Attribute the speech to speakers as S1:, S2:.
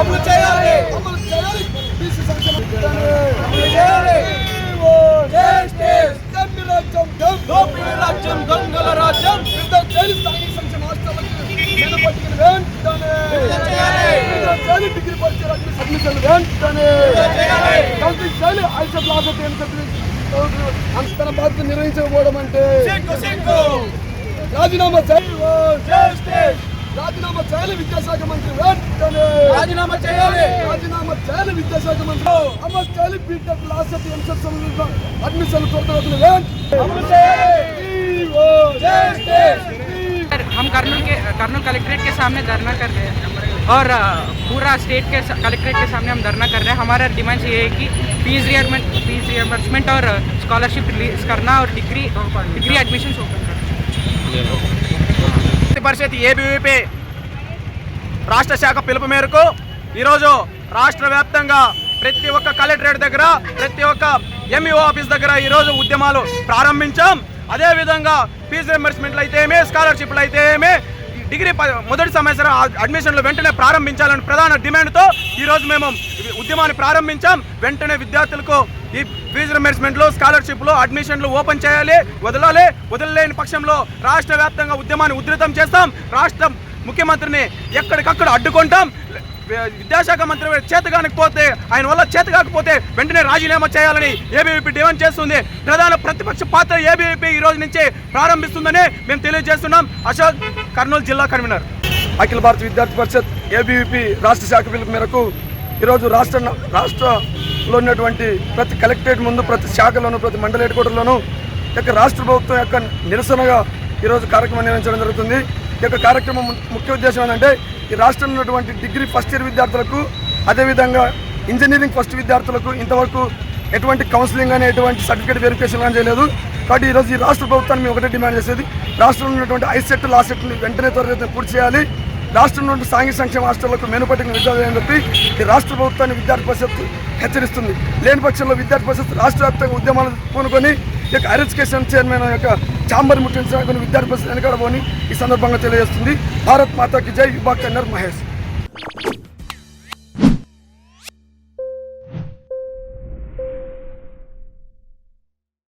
S1: అమలు చేయాలి.
S2: అమలు చేయాలి. బీసీ సంక్షేమ
S1: అమలు చేయాలి. దొంగల రాజ్యం
S2: డిగ్రీ పరిచయ వెంటనే.
S1: చేయాలి.
S2: అంతన బాధ్యత నిర్వహించకపోవడం అంటే. రాజీనామా చేయాలి. రాజీనామా చేయాలి. విద్యాశాఖ మంత్రి వెంటనే.
S1: రాజీనామా చేయాలి
S2: రాజీనామా చేయాలి విద్యాశాఖ మంత్రి అమలు చేయాలి బీటెక్ లాస్ట్ ఎంసెట్ అడ్మిషన్ కొరత
S1: అమలు చేయాలి జస్టిస్
S3: हम कर्नूल के कर्नूल कलेक्ट्रेट के सामने धरना कर रहे हैं और अ, पूरा स्टेट के कलेक्ट्रेट के सामने हम धरना कर रहे हैं हमारा डिमांड ये है कि फीस रियरमेंट फीस रियम्बर्समेंट और स्कॉलरशिप रिलीज करना और डिग्री डिग्री एडमिशन ओपन करना
S1: పరిషత్ ఏబీవీపీ రాష్ట్ర శాఖ పిలుపు మేరకు ఈరోజు రాష్ట్ర వ్యాప్తంగా ప్రతి ఒక్క కలెక్టరేట్ దగ్గర ప్రతి ఒక్క ఎంఈఓ ఆఫీస్ దగ్గర ఈరోజు ఉద్యమాలు ప్రారంభించాం. అదేవిధంగా ఫీజు రింబర్స్మెంట్లు అయితే స్కాలర్షిప్లు అయితే డిగ్రీ ప- మొదటి సంవత్సరం అడ్మిషన్లు వెంటనే ప్రారంభించాలని ప్రధాన డిమాండ్తో ఈరోజు మేము ఉద్యమాన్ని ప్రారంభించాం. వెంటనే విద్యార్థులకు ఈ ఫీజు రింబర్స్మెంట్లు స్కాలర్షిప్లు అడ్మిషన్లు ఓపెన్ చేయాలి వదలాలి. వదలలేని పక్షంలో రాష్ట్ర వ్యాప్తంగా ఉద్యమాన్ని ఉధృతం చేస్తాం. రాష్ట్రం ముఖ్యమంత్రిని ఎక్కడికక్కడ అడ్డుకుంటాం. విద్యాశాఖ మంత్రి చేతగానికి పోతే ఆయన వల్ల చేత కాకపోతే వెంటనే రాజీనామా చేయాలని ఏబీవీపీ డిమాండ్ చేస్తుంది. ప్రధాన ప్రతిపక్ష పాత్ర ఏబీవీపీ ఈ రోజు నుంచి ప్రారంభిస్తుందని మేము తెలియజేస్తున్నాం. అశోక్ కర్నూలు జిల్లా కన్వీనర్.
S2: అఖిల భారత విద్యార్థి పరిషత్ ఏబీవీపీ రాష్ట్ర శాఖ పిలుపు మేరకు ఈరోజు రాష్ట్ర రాష్ట్రంలో ఉన్నటువంటి ప్రతి కలెక్టరేట్ ముందు ప్రతి శాఖలోను ప్రతి మండల హెడ్ యొక్క రాష్ట్ర ప్రభుత్వం యొక్క నిరసనగా ఈరోజు కార్యక్రమం నిర్వహించడం జరుగుతుంది. యొక్క కార్యక్రమం ముఖ్య ఉద్దేశం ఏంటంటే ఈ రాష్ట్రంలో ఉన్నటువంటి డిగ్రీ ఫస్ట్ ఇయర్ విద్యార్థులకు అదేవిధంగా ఇంజనీరింగ్ ఫస్ట్ విద్యార్థులకు ఇంతవరకు ఎటువంటి కౌన్సిలింగ్ కానీ ఎటువంటి సర్టిఫికేట్ వెరిఫికేషన్ కానీ చేయలేదు. కాబట్టి ఈరోజు ఈ రాష్ట్ర ప్రభుత్వాన్ని మేము ఒకటే డిమాండ్ చేసేది. రాష్ట్రంలో ఉన్నటువంటి ఐసెట్ లాసెట్ని వెంటనే త్వరగా పూర్తి చేయాలి. రాష్ట్రంలో ఉన్న సాంఘిక సంక్షేమ హాస్టళ్ళకు మెనుపట్టిన విద్యార్థులు అని చెప్పి ఈ రాష్ట్ర ప్రభుత్వాన్ని విద్యార్థి పరిషత్ హెచ్చరిస్తుంది. లేని పక్షంలో విద్యార్థి పరిషత్ రాష్ట్ర వ్యాప్తంగా ఉద్యమాలు పూనుకొని యొక్క హైర్ ఎడ్యుకేషన్ చైర్మన్ యొక్క చాంబర్ ముట్టించడానికి విద్యార్థి పరిషత్ వెనకడబోని ఈ సందర్భంగా తెలియజేస్తుంది. భారత్ మాతాకి జై విభాగ్ కన్నర్ మహేష్.